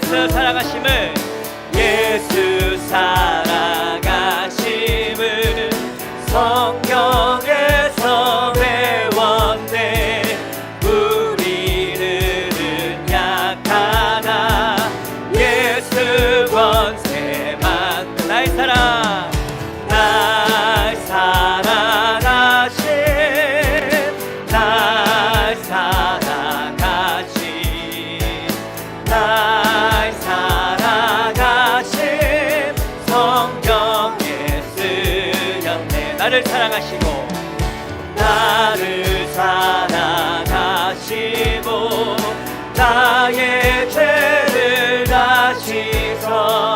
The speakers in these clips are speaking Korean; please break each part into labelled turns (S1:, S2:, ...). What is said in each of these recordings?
S1: 예수 살아가심을 나의 죄를 다시서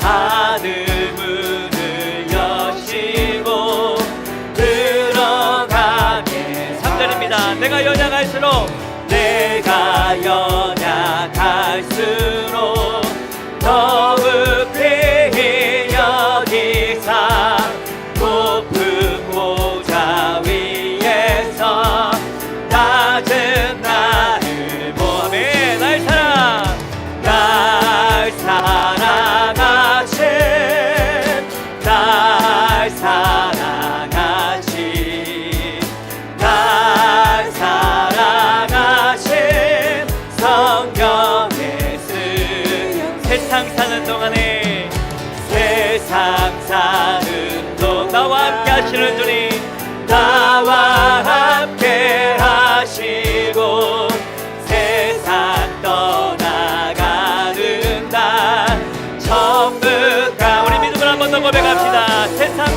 S1: 하늘 문을 여시고 들어가게 3절입니다. 내가 연약할수록 내가 연약할수록 사는 동안에 세상 사는 동 나와 함께 하시는 주님 나와 함께 하시고 세상 떠나가는 날 천국가 우리 믿음을 한번 더 고백합시다. 세상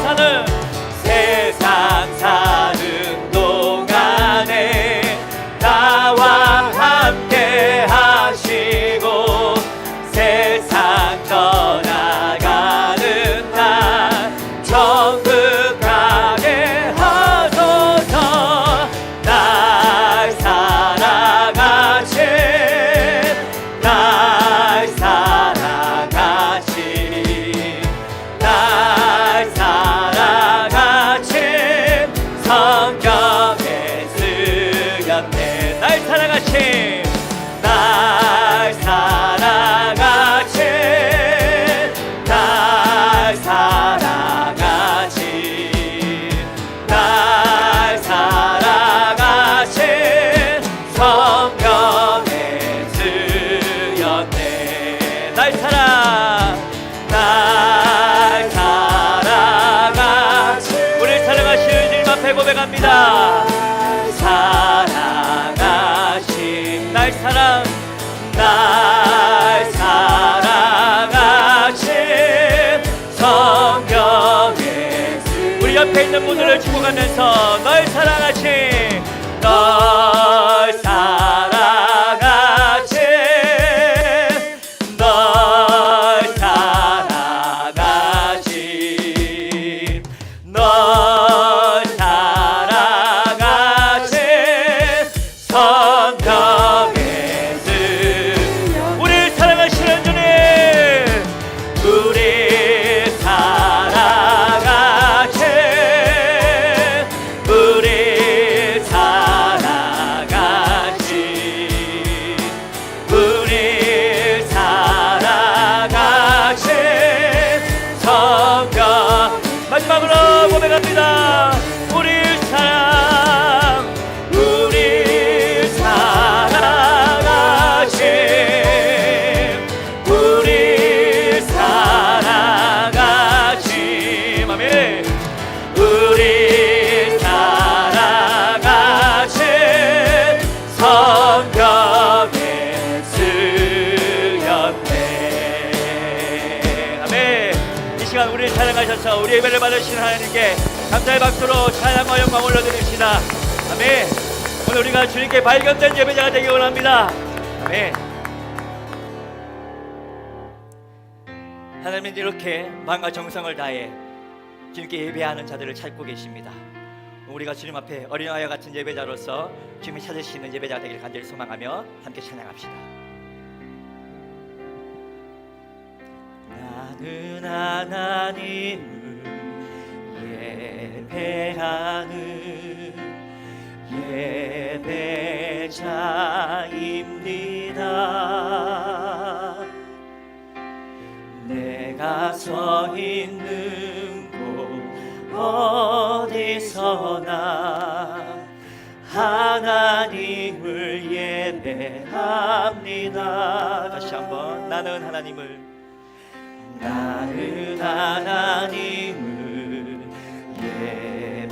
S1: 날 사랑하신 성경에 쓰- 우리 옆에 있는 분들을 축복하면서 널 사랑하신 우리 예배를 받으신 하나님께 감사의 박수로 찬양과 영광 올려드립시다 아멘 오늘 우리가 주님께 발견된 예배자가 되기 원합니다 아멘 하나님은 이렇게 마음과 정성을 다해 주님께 예배하는 자들을 찾고 계십니다. 우리가 주님 앞에 어린아이와 같은 예배자로서 주님이 찾으시는 예배자가 되기를 간절히 소망하며 함께 찬양합시다. 나 나는 하나님을 예배하는 예배자입니다. 내가 서 있는 곳 어디서나 하나님을 예배합니다. 다시 한번 나는 하나님을 나는 하나님을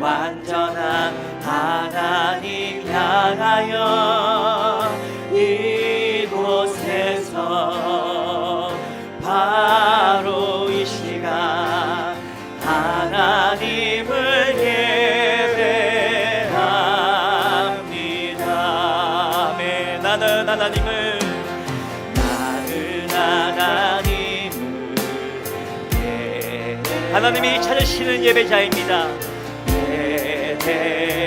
S1: 완전한 하나님 향하여 이곳에서 바로 이 시간 하나님을 예배합니다. 아멘. 나는 하나님을 나는 하나님을 예 하나님이 찾으시는 예배자입니다. 예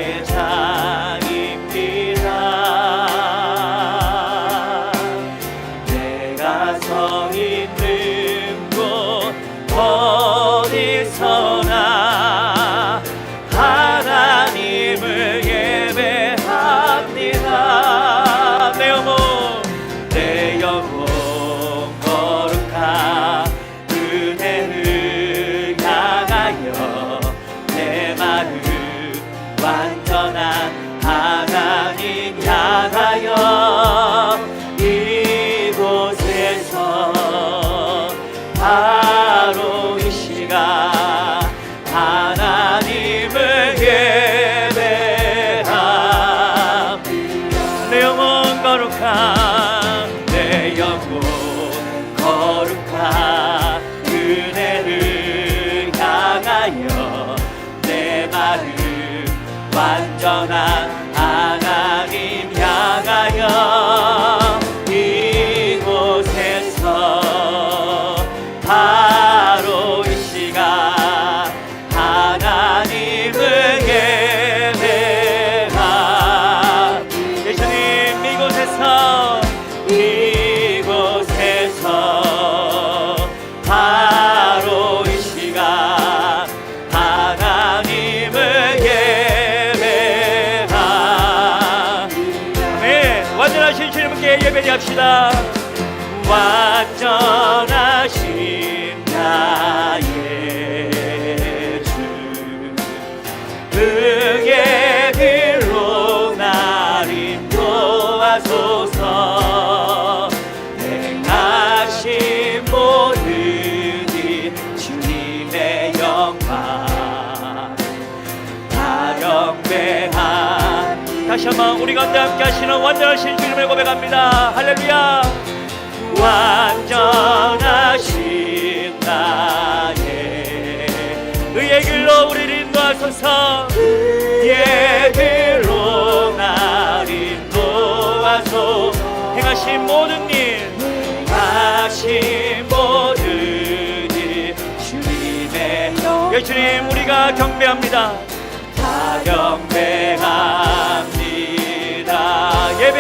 S1: 하나 예배합시다. 완전 다시 한번 우리 가운데 함께 하시는 완전하신 주님을 고백합니다. 할렐루야. 완전하신 나의 의의 길로 우리를 인도하소서. 의의 길로 날 인도하소. 행하신 모든 일 행하신 모든 일 주님의 예수님 우리가 경배합니다. 다 경배합니다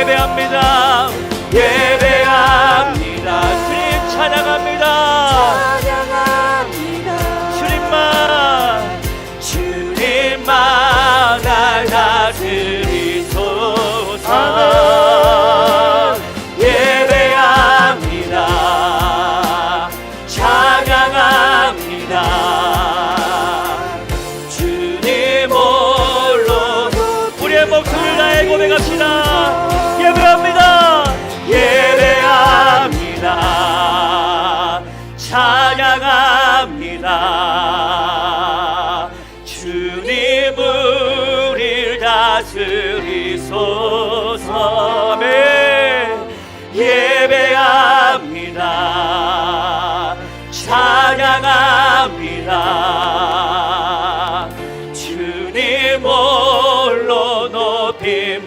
S1: 예배합니다. 예배 주님 우릴 다스리소서. 아멘. 예배합니다. 찬양합니다. 주님 홀로 높임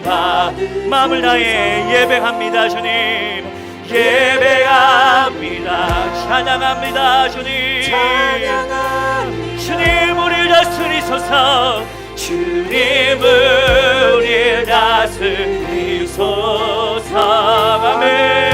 S1: 마음을 다해 예배합니다 주님. 예배합니다. 찬양합니다 주님. 찬양합니다. 주님 주시소서. 주님을 다스리소서. 아멘.